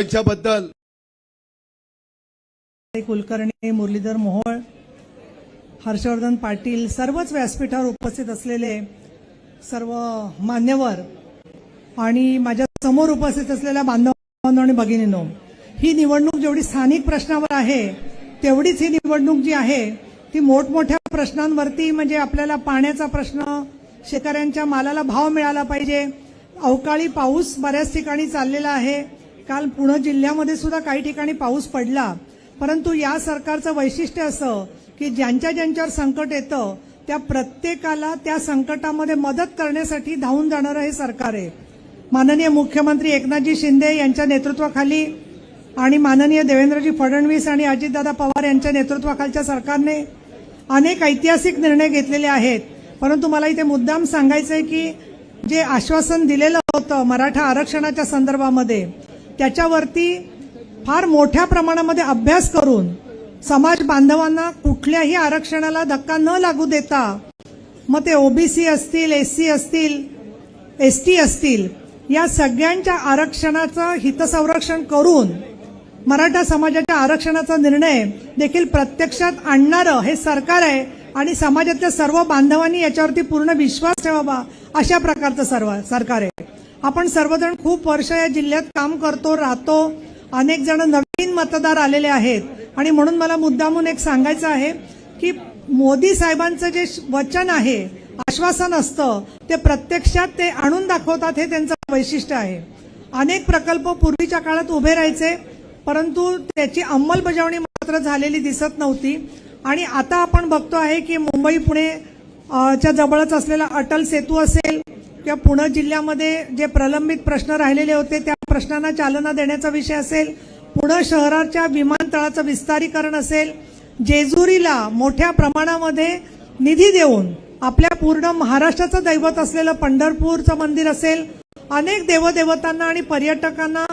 याच्याबद्दल. कुलकर्णी मुरलीधर मोहोळ हर्षवर्धन पाटील सर्वच व्यासपीठावर उपस्थित असलेले सर्व मान्यवर आणि माझ्यासमोर उपस्थित असलेल्या बांधवांनो आणि भगिनींनो ही निवडणूक जेवढी स्थानिक प्रश्नावर आहे तेवढीच ही निवडणूक जी आहे ती मोठमोठ्या प्रश्नांवरती म्हणजे आपल्याला पाण्याचा प्रश्न शेतकऱ्यांच्या मालाला भाव मिळाला पाहिजे. अवकाळी पाऊस बऱ्याच ठिकाणी चाललेला आहे. काल पुणे जिल्ह्यामध्ये सुद्धा काही ठिकाणी पाऊस पडला. परंतु या सरकारचं वैशिष्ट्य असं की ज्यांच्या ज्यांच्यावर संकट येतं त्या प्रत्येकाला त्या संकटामध्ये मदत करण्यासाठी धावून जाणारं हे सरकार आहे. माननीय मुख्यमंत्री एकनाथजी शिंदे यांच्या नेतृत्वाखाली आणि माननीय देवेंद्रजी फडणवीस आणि अजितदादा पवार यांच्या नेतृत्वाखालच्या सरकारने अनेक ऐतिहासिक निर्णय घेतलेले आहेत. परंतु मला इथे मुद्दाम सांगायचं आहे की जे आश्वासन दिलेलं होतं मराठा आरक्षणाच्या संदर्भामध्ये त्याच्यावरती फार मोठ्या प्रमाणामध्ये अभ्यास करून समाज बांधवांना कुठल्याही आरक्षणाला धक्का न लागू देता मग ते ओबीसी असतील एससी असतील एस टी असतील या सगळ्यांच्या आरक्षणाचं हितसंरक्षण करून मराठा समाजाच्या आरक्षणाचा निर्णय देखील प्रत्यक्षात आणणारं हे सरकार आहे आणि समाजातल्या सर्व बांधवांनी याच्यावरती पूर्ण विश्वास ठेवावा अशा प्रकारचं सर्व सरकार आहे. आपण सर्वजण खूप वर्ष या जिल्ह्यात काम करतो राहतो. अनेक जण नवीन मतदार आलेले आहेत. आणि म्हणून मला मुद्दामून एक सांगायचं आहे की मोदी साहेबांचं जे वचन आहे आश्वासन असतं ते प्रत्यक्षात ते आणून दाखवतात हे त्यांचं वैशिष्ट्य आहे. अनेक प्रकल्प पूर्वीच्या काळात उभे राहायचे परंतु त्याची अंमलबजावणी मात्र झालेली दिसत नव्हती. आणि आता आपण बघतो आहे की मुंबई पुणे च्या जवळच असलेला अटल सेतू असेल किंवा पुणे जिल्ह्यामध्ये जे प्रलंबित प्रश्न राहिलेले होते त्या प्रश्नांना चालना देण्याचा विषय असेल पुणे शहराच्या विमानतळाचं विस्तारीकरण असेल जेजुरीला मोठ्या प्रमाणामध्ये निधी देऊन आपल्या पूर्ण महाराष्ट्राचं दैवत असलेलं पंढरपूरचं मंदिर असेल अनेक देवदेवतांना आणि पर्यटकांना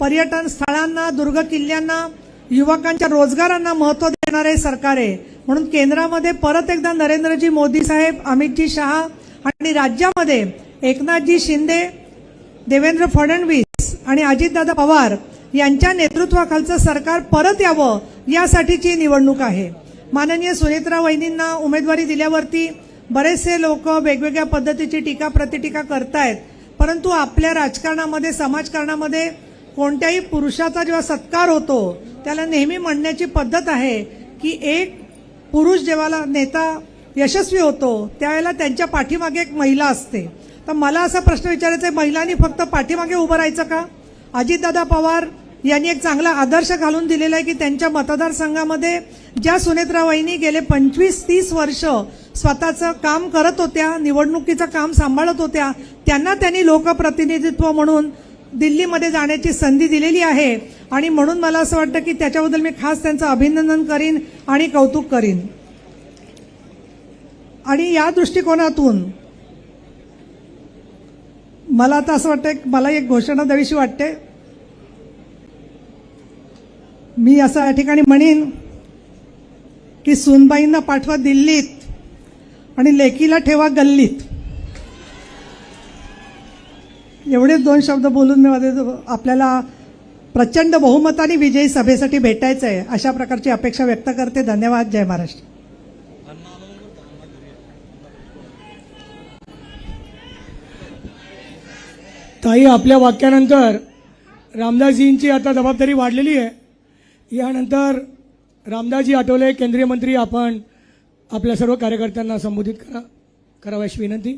पर्यटन स्थळांना दुर्ग किल्ल्यांना युवकांच्या रोजगारांना महत्त्व देणारे सरकार आहे. म्हणून केंद्रामध्ये परत एकदा नरेंद्रजी मोदी साहेब अमितजी शहा आणि राज्यामध्ये एकनाथजी शिंदे देवेंद्र फडणवीस आणि अजितदादा पवार यांच्या नेतृत्वाखालचं सरकार परत यावं यासाठीची निवडणूक आहे. माननीय सुनेत्रा वहिनींना उमेदवारी दिल्यावरती बरेचसे लोक वेगवेगळ्या पद्धतीची टीका प्रतिटीका करतायत परंतु आपल्या राजकारणामध्ये समाजकारणामध्ये कोणत्याही पुरुषाचा जेव्हा सत्कार होतो त्याला नेहमी म्हणण्याची पद्धत आहे की एक पुरुष जेव्हा नेता यशस्वी होतो. त्यावेळेला त्यांच्या पाठीमागे एक महिला असते. तर मला असा प्रश्न विचारायचा आहे महिलांनी फक्त पाठीमागे उभं राहायचं का? अजितदादा पवार यांनी एक चांगला आदर्श घालून दिलेला आहे की त्यांच्या मतदारसंघामध्ये ज्या सुनेत्रा गेले पंचवीस तीस वर्ष स्वतःचं काम करत होत्या निवडणुकीचं काम सांभाळत होत्या त्यांना त्यांनी लोकप्रतिनिधित्व म्हणून दिल्लीमध्ये जाण्याची संधी दिलेली आहे. आणि म्हणून मला असं वाटतं की त्याच्याबद्दल मी खास त्यांचं अभिनंदन करीन आणि कौतुक करीन. आणि या दृष्टिकोनातून मला आता असं वाटतं मला एक घोषणा द्यावीशी वाटते. मी असं या ठिकाणी म्हणेन की सुनबाईंना पाठवा दिल्लीत आणि लेकीला ठेवा गल्लीत. एवढेच दोन शब्द बोलून मी आपल्याला प्रचंड बहुमताने विजयी सभेसाठी भेटायचं आहे अशा प्रकारची अपेक्षा व्यक्त करते. धन्यवाद. जय महाराष्ट्र. ताई आपल्या वाक्यानंतर रामदासजींची आता जबाबदारी वाढलेली आहे. यानंतर रामदासजी आठवले केंद्रीय मंत्री आपण आपल्या सर्व कार्यकर्त्यांना संबोधित करा करावयाची विनंती.